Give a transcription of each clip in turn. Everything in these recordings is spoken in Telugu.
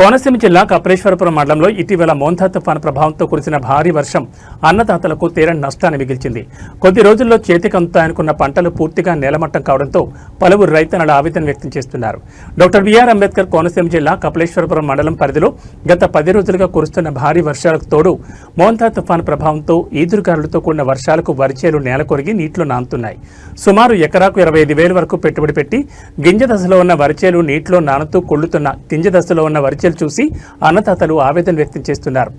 కోనసీమ జిల్లా కపలేశ్వరపురం మండలంలో ఇటీవల మోంతా తుఫాన్ ప్రభావంతో కురిసిన భారీ వర్షం అన్నదాతలకు తీరని నష్టాన్ని మిగిల్చింది. కొద్ది రోజుల్లో చేతికంతాయనుకున్న పంటలు పూర్తిగా నేలమట్టం కావడంతో పలువురు రైతన్నలు ఆవేదన వ్యక్తం చేస్తున్నారు. డాక్టర్ బిఆర్ అంబేద్కర్ కోనసీమ జిల్లా కపలేశ్వరపురం మండలం పరిధిలో గత పది రోజులుగా కురుస్తున్న భారీ వర్షాలకు తోడు మోంతా తుఫాన్ ప్రభావంతో ఈదురుగాలులతో కూడిన వర్షాలకు వరిచేలు నేల కొరిగి నీటిలో నానుతున్నాయి. సుమారు ఎకరాకు ఇరవై ఐదు వేల వరకు పెట్టుబడి పెట్టి గింజ దశలో ఉన్న వరిచేలు నీటిలో నానుతూ కొళ్ళుతున్న గింజ దశలో ఉన్న చర్చలు చూసి అన్నదాతలు ఆవేదన వ్యక్తం చేస్తున్నారు.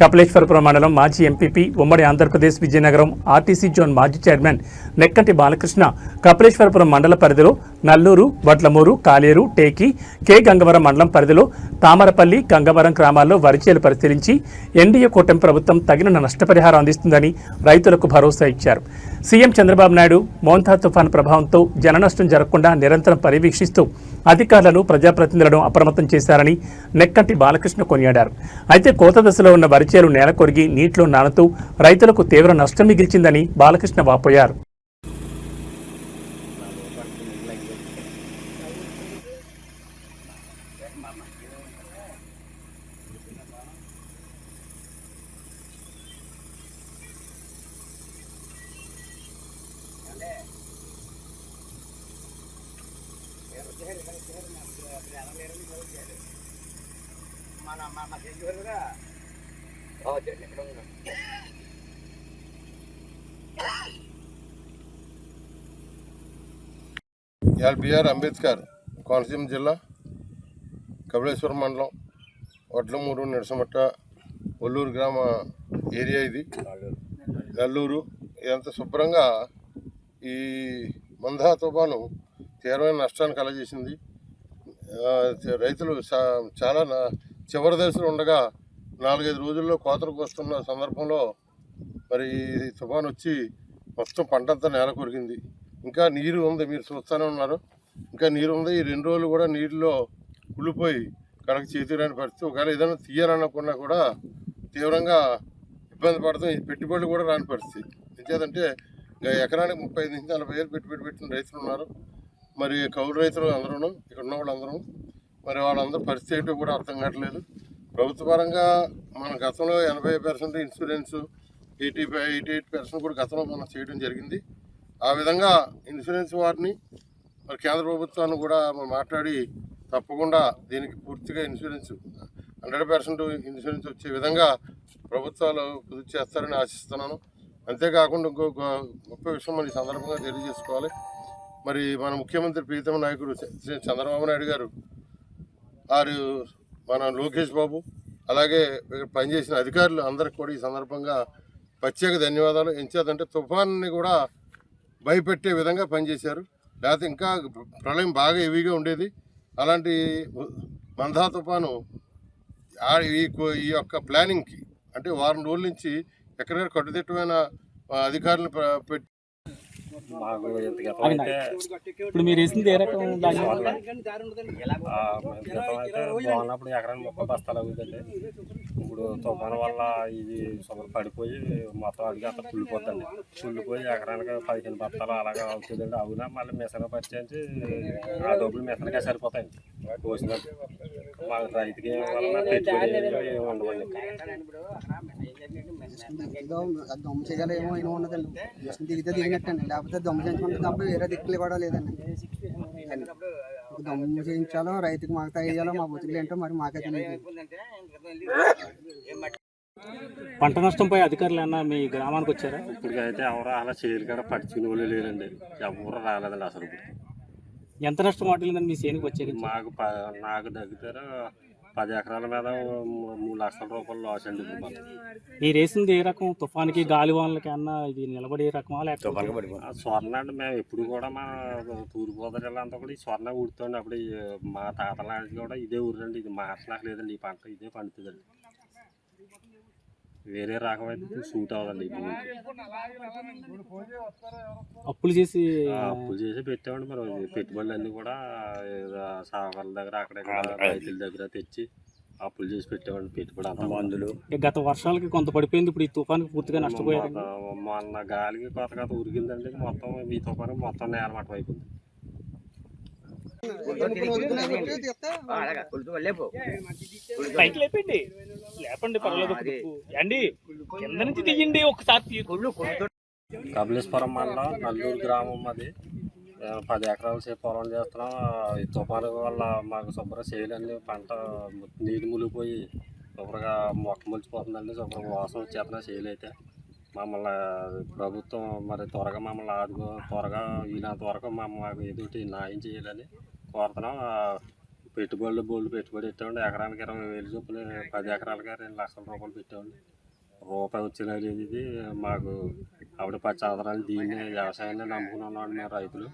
కపిలేశ్వరపురం మండలం మాజీ ఎంపీపీ ఉమ్మడి ఆంధ్రప్రదేశ్ విజయనగరం ఆర్టీసీ జోన్ మాజీ చైర్మన్ నెక్కటి బాలకృష్ణ కపిలేశ్వరపురం మండల పరిధిలో నల్లూరు వడ్లమూరు కాలేరు టేకి కె గంగవరం మండలం పరిధిలో తామరపల్లి గంగవరం గ్రామాల్లో వరిచేలు పరిశీలించి ఎన్డీఏ కూటమి ప్రభుత్వం తగిన నష్టపరిహారం అందిస్తుందని రైతులకు భరోసా ఇచ్చారు. సీఎం చంద్రబాబు నాయుడు మోంతా తుఫాన్ ప్రభావంతో జననష్టం జరగకుండా నిరంతరం పర్యవేక్షిస్తూ అధికారులను ప్రజాప్రతినిధులను అప్రమత్తం చేశారని నెక్కంటి బాలకృష్ణ కొనియాడారు. అయితే కోత దశలో ఉన్న వరిచేలు నేల కొరిగి నీటిలో నానుతూ రైతులకు తీవ్ర నష్టం మిగిల్చిందని బాలకృష్ణ వాపోయారు. ఇవాళ బిఆర్ అంబేద్కర్ కోనసీమ జిల్లా కపిలేశ్వరం మండలం వడ్లమూరు నిరసమట్ట ఒల్లూరు గ్రామ ఏరియా ఇది. నెల్లూరు. ఇదంతా శుభ్రంగా ఈ మందా తుఫాను తీవ్రమైన నష్టాన్ని కలగజేసింది. రైతులు చాలా చివరి దశలో ఉండగా నాలుగైదు రోజుల్లో కోతలకు వస్తున్న సందర్భంలో మరి తుఫాన్ తుఫాను వచ్చి మొత్తం పంటంతా నేల కొరిగింది. ఇంకా నీరు ఉంది మీరు చూస్తూనే ఉన్నారు. ఇంకా నీరు ఉంది ఈ రెండు రోజులు కూడా నీటిలో కుళ్ళిపోయి కడకు చేతిరాని పరిస్థితి. ఒకవేళ ఏదైనా తీయాలనుకున్నా కూడా తీవ్రంగా ఇబ్బంది పడతాం. ఈ పెట్టుబడులు కూడా రాని పరిస్థితి. ఎంచేదంటే ఎకరానికి ముప్పై ఐదు నుంచి నలభై వేలు పెట్టుబడి పెట్టిన రైతులు ఉన్నారు. మరి కౌలు రైతులు అందరూ ఇక్కడ ఉన్న వాళ్ళందరూ మరి వాళ్ళందరూ పరిస్థితి ఏంటో కూడా అర్థం కావట్లేదు. ప్రభుత్వ పరంగా మన గతంలో ఎనభై percent insurance eighty five eighty eight percent కూడా గతంలో మనం చేయడం జరిగింది. ఆ విధంగా ఇన్సూరెన్స్ వారిని మరి కేంద్ర ప్రభుత్వాన్ని కూడా మనం మాట్లాడి తప్పకుండా దీనికి పూర్తిగా ఇన్సూరెన్స్ హండ్రెడ్ పర్సెంట్ ఇన్సూరెన్స్ వచ్చే విధంగా ప్రభుత్వాలు కృషి చేస్తారని ఆశిస్తున్నాను. అంతేకాకుండా ఇంకో గొ- గొప్ప విషయం మన సందర్భంగా తెలియజేసుకోవాలి. మరి మన ముఖ్యమంత్రి ప్రీతమ నాయకుడు శ్రీ చంద్రబాబు నాయుడు గారు వారు మన లోకేష్ బాబు అలాగే ఇక్కడ పనిచేసిన అధికారులు అందరికి కూడా ఈ సందర్భంగా ప్రత్యేక ధన్యవాదాలు. ఎంచేదంటే తుఫాన్ని కూడా భయపెట్టే విధంగా పనిచేశారు. లేకపోతే ఇంకా ప్రళయం బాగా హెవీగా ఉండేది. అలాంటి మందా తుఫాను ఆ- ఈ ఈ యొక్క ప్లానింగ్కి అంటే వారం రోజుల నుంచి ఎక్కడెక్కడ కట్టుదిట్టమైన అధికారులను పెట్టి మాకు అయితే ఇప్పుడు మీరు వేసింది ఏ రకం అయితే బాగున్నప్పుడు ఎకరానికి ముప్పై బస్తాలు అవుతుందండి. ఇప్పుడు తుఫాను వల్ల ఇది సొంత పడిపోయి మొత్తం అడిగి అంతా కుళ్ళిపోతుంది కుళ్ళిపోయి ఎకరానికి పదిహేను బస్తాలు అలాగే అవుతుందండి. అవునా మళ్ళీ మిషన్ పరిచయించి ఆ డబ్బులు మిషన్కే సరిపోతాయి పోసినట్టు మాకు రైతుకి పెట్టుబడి ఏమి ఉండవండి. దొమ్మ చేయాలి ఏమో ఏమో ఉన్నదండి మిషన్ దిగితే దిగినట్టండి లేకపోతే దొమ్మ చేయించుకుంటే తప్ప వేరే దిక్కులు కూడా లేదండి దొమ్మ చేయించాలో రైతుకి మాకు తగ్గేయాలో మా బతుకులు ఏంటో మరి మాకే తెలియదు పంట నష్టంపై అధికారులు అన్న మీ గ్రామానికి వచ్చారా? ఇప్పటికైతే ఎవరు అలా చేయలు కూడా పట్టించుకునే వాళ్ళు లేరండి. ఎవరు రాలేదండి అసలు. ఎంత నష్టం వాటిల్లిందని మీ సేనికి వచ్చేది మాకు నాకు దగ్గర పది ఎకరాల మీద మూ- మూడు లక్షల రూపాయలు లాస్ అండి. మీరు వేసింది ఏ రకం? తుఫానికి గాలి వానలకి అన్న ఇది నిలబడే రకమా లేకపోతే ఆ స్వర్ణ అంటే మేము ఎప్పుడు కూడా మా తూర్పుగోదావరి జిల్లా అంతా కూడా ఈ స్వర్ణ ఉడుతుంది అప్పుడు మా తాతల నాటికి కూడా ఇదే ఊరండి ఇది మార్చడానికి లేదండి ఈ పంట ఇదే పండుతుందండి. వేరే రకం అయితే సూట్ అవ్వదండి. అప్పులు చేసి అప్పులు చేసి పెట్టామండి మరి. పెట్టుబడులు అన్నీ కూడా ఏదో సాగర్ల దగ్గర అక్కడ రైతుల దగ్గర తెచ్చి అప్పులు చేసి పెట్టామండి పెట్టుబడి అంతా మందులు. గత వర్షాలకి కొంత పడిపోయింది. ఇప్పుడు ఈ తుఫానికి పూర్తిగా నష్టపోయారు. మొన్న గాలికి కొత్త కొత్త ఉరిగిందండి మొత్తం ఈ తుఫాను మొత్తం నేలమట్టం అయిపోయింది. పైకి లేపండి. లేపండి పర్వాలేదు అండి కింద నుంచి తీయండి ఒకసారి కపిలేశ్వరం మండలం నల్లూరు గ్రామం అది పది ఎకరాల సేపు పొలం చేస్తున్నాం. ఈ తుఫాను వల్ల మాకు శుభ్ర చేయలేని పంట నీరు మునిగిపోయి శుభ్రంగా మొక్క మొలిచిపోతుందండి. శుభ్రంగా వాసన వచ్చేస్తున్నా చేయలైతే మమ్మల్ని ప్రభుత్వం మరి త్వరగా మమ్మల్ని ఆదుకో త్వరగా ఈయన త్వరగా మమ్మల్ని మాకు ఎదుటి న్యాయం చేయాలని కోరుతున్నాం పెట్టుబడులు బోళ్ళు పెట్టుబడి పెట్టామండి ఎకరానికి ఇరవై వేలు చొప్పులు పది ఎకరాలకి రెండు లక్షల రూపాయలు పెట్టామండి రూపాయి వచ్చిన ఇది మాకు ఆవిడ పచ్చి ఆధారాలు దీన్ని వ్యవసాయాన్ని నమ్ముకుని ఉన్నాడు మేము రైతులు.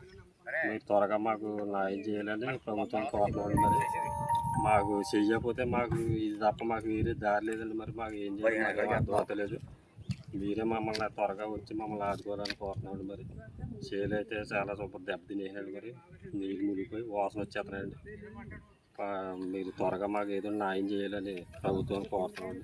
మీరు త్వరగా మాకు న్యాయం చేయాలని ప్రభుత్వం కోరుతున్నాం మరి. మాకు చెయ్యకపోతే మాకు ఇది తప్ప మాకు వేరే దారి లేదండి మరి. మాకు ఏం చేయాలి మాకు అర్థం అవుతలేదు మీరే మమ్మల్ని త్వరగా వచ్చి మమ్మల్ని ఆదుకోవాలని కోరుతున్నాడు మరి. చేలు అయితే చాలా సూపర్ దెబ్బ తినేసాడు మరి. నీళ్ళు మునిగిపోయి వాసన వచ్చేస్తున్నాయండి. మీరు త్వరగా మాకు ఏదో న్యాయం చేయాలని ప్రభుత్వాన్ని కోరుతున్నాడు